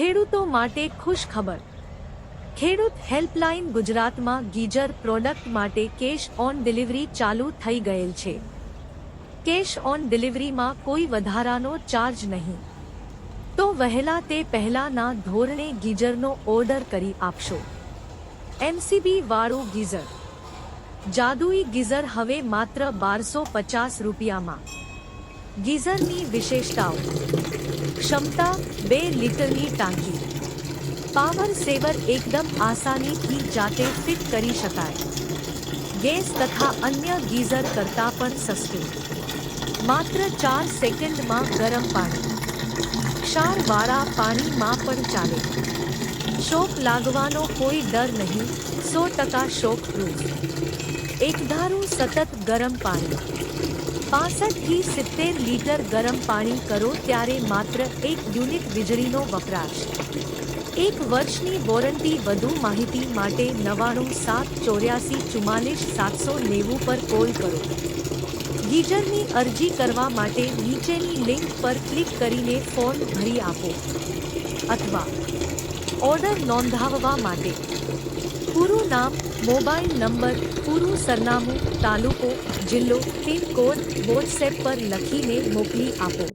ખેડૂતો માટે ખુશ ખબર ખેડૂત હેલ્પલાઇન ગુજરાતમાં ગીજર પ્રોડક્ટ માટે કેશ ઓન ડિલિવરી ચાલુ થઈ ગયેલ છે. કેશ ઓન ડિલિવરીમાં કોઈ વધારાનો ચાર્જ નહીં. તો વહેલા તે પહેલાના ધોરણે ગીજરનો ઓર્ડર કરી આપશો. એમસીબી વાળું ગીઝર. જાદુઈ ગીઝર હવે માત્ર બારસો પચાસ રૂપિયામાં. ગીઝરની વિશેષતાઓ. ક્ષમતા બે લીટરની ટાંકી. પાવર સેવર એકદમ આસાનીથી જાતે ફિટ કરી શકાય. ગેસ તથા અન્ય ગીઝર કરતાં પણ સસ્તું. માત્ર ચાર સેકન્ડમાં ગરમ પાણી. ક્ષારવાળા પાણીમાં પણ ચાલે. શોક લાગવાનો કોઈ ડર નહીં, સો ટકા શોક પ્રૂફ એકધારું સતત ગરમ પાણી. પાસઠથી સિત્તેર લીટર ગરમ પાણી કરો ત્યારે માત્ર એક યુનિટ વીજળીનો વપરાશ. એક વર્ષની વોરંટી વધુ માહિતી માટે નવાણું સાત ચોર્યાસી ચુમ્માલીસ સાતસો નેવું પર કોલ કરો. ગીઝરની અરજી કરવા માટે નીચેની લિંક પર ક્લિક કરીને ફોર્મ ભરી આપો. અથવા ઓર્ડર નોંધાવવા માટે પૂરું નામ મોબાઈલ નંબર પૂરું સરનામું તાલુકો જિલ્લો પિનકોડ વોટ્સએપ પર લખીને મોકલી આપો.